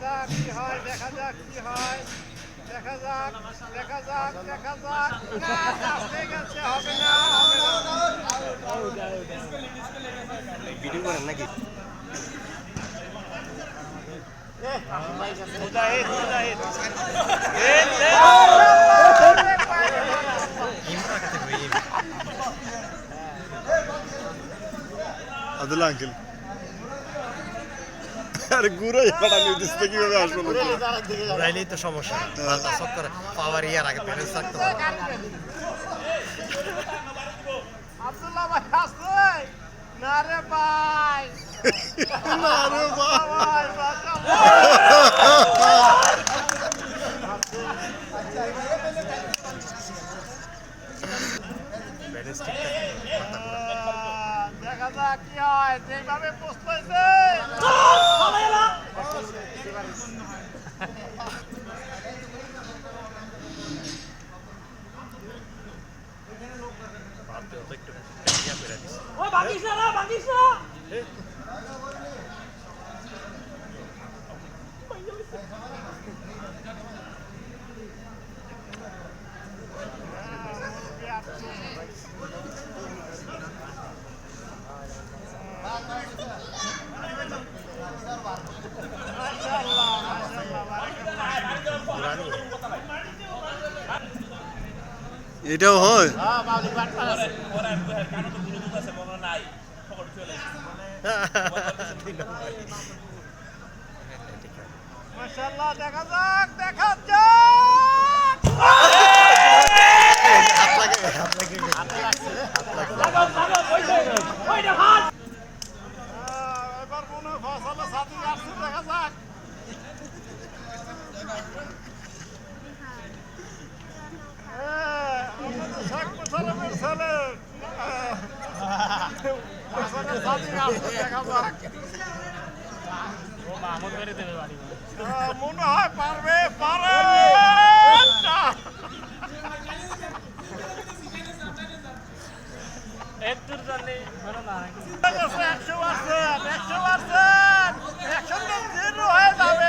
যাক কি হয় দেখা যাক কি হয় দেখা যাক দেখা যাক দেখা যাক না, হবে নাকি মুজাহিদ মুজাহিদ আব্দুল্লাহ আঙ্কেল আরে গুড়াই পাঠালি দিচ্ছে কীভাবে আসব না ঘুরাইলেই তো সমস্যা মাথা সব করে পাওয়ার ইয়ার আগে ব্যালেন্স থাকতে হবে আব্দুল্লাহ ভাই আসছে না রে ভাই না রে ভাই মাশাআল্লাহ ব্যালেন্স ঠিক থাকে মাথা ঘোরা। আহ, দেখা যাক কি হয় যেভাবে পোস্ট হয়েছে। এটাও হয়। দেখা যাক দেখা যাক হাত লাগে হাত লাগে আহ, এবার মনে হয় ফসলের সাথে আসছে দেখা যাক হ্যাঁ, আমাদের শেখ মুশারফের ছেলে। আহ, ফসলের সাথে আসছে দেখা যাক। আহ, মনে হয় পারবে পারে একশো পার্সেন্ট, একশো পার্সেন্ট, একশো তো হয়ে যাবে।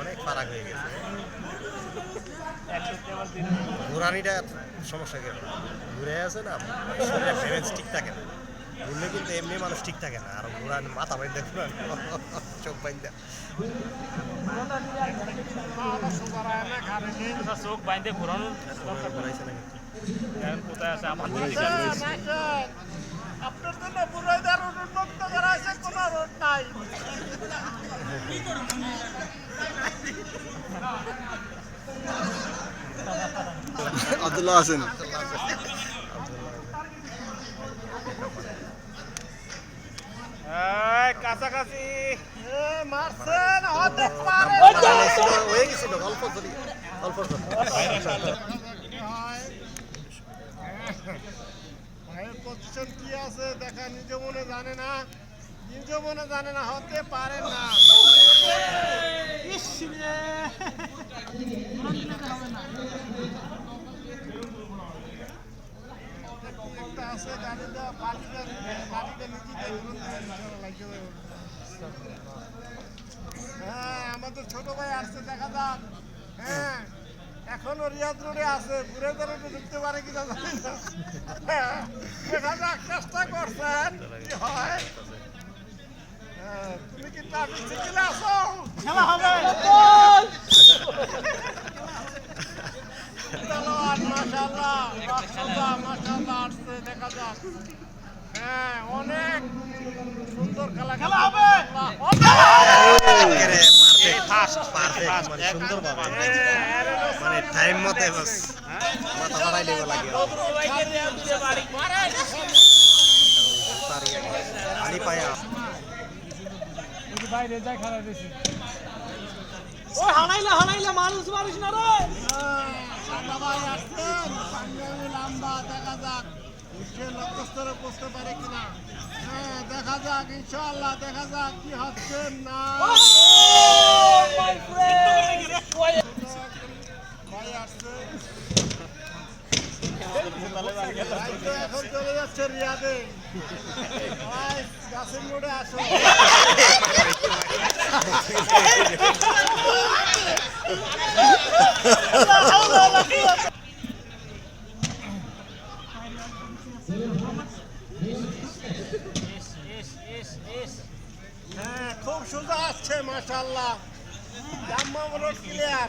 অনেক ফারাক হয়ে গেছে ঘুরানিটা সমস্যা কেন ঘুরে আছে না? শরীরের ব্যালেন্স ঠিক থাকে না। ঘুরলে কিন্তু এমনি মানুষ ঠিক থাকে না। আর ঘুরান মাথা বাইন্দা ঘুরান চোখ বাইন্দা। চোখ বাইন্দে ঘোরানোর ঘুরাইছে নাকি? কোথায় আছে আমার আপনার জন্য বুড়াইদার উন্মুক্ত করা আছে কোনো রোড নাই। আব্দুল্লাহ আছেন কাছাকাছি। মারছেন হতে পারে হয়ে গেছিল অল্প ধরি অল্প ভাইয়ের পজিশন কি আছে দেখা নিজ মনে জানে না। নিজ মনে জানে না হতে পারে না ইস রে। এটা কি একটা আছে গাড়িটা বাড়িটা বাড়িটা নিজেদের লাগিয়ে দেবো হ্যাঁ আমাদের ছোট ভাই আসছে দেখা যাক হ্যাঁ রোডে আছে ঘুরে দাঁড়িয়ে ঢুকতে পারে কিনা জানি না। দেখা যাক চেষ্টা করছেন কি হয়। তুমি কি ট্রাফিক সিগন্যালে আছো? খেলা হবে। মাশাআল্লাহ মাশাআল্লাহ মাশাআল্লাহ আসছে দেখা যাক। হ্যাঁ অনেক সুন্দর খেলা। খেলা হবে। মানে সুন্দরভাবে মানে টাইম মতে বাস মাথা বাড়াইলে লাগে। আলি পায়া সবাই আসছেন পাঞ্জাবি লম্বা দেখা যাক সে লক্ষ্যস্তরে পৌঁছতে পারে কিনা হ্যাঁ দেখা যাক ইনশাআল্লাহ দেখা যাক কি হচ্ছে না ভাই আসছে ভাই তো এখন চলে যাচ্ছে রিয়াদে গাছের মোড়ে আসো হ্যাঁ খুব সুন্দর আসছে, মাশাআল্লাহ। জাম্মা রোড ক্লিয়ার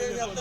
রেজাল্ট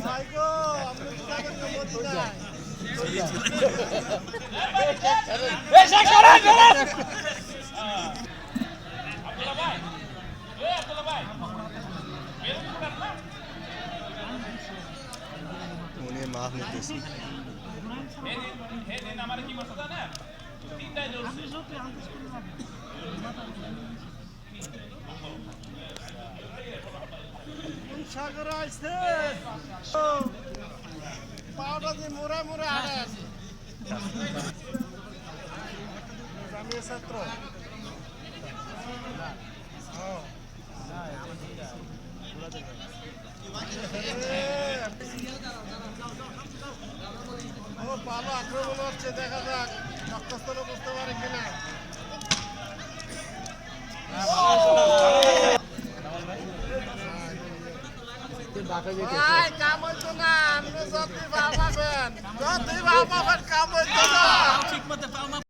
ভাই গো আপনি তো যাবেন না মদিনায় উনি মাফ সাগর আসছে। পাউডার দিয়ে মুড়ে মুড়ে আনে। জামিয়া ছাত্র। ও ভালো আক্রমণ হচ্ছে, দেখা যাক। রক্তস্থলে বুঝতে পারে কিনা। ঠিক মতো পাও না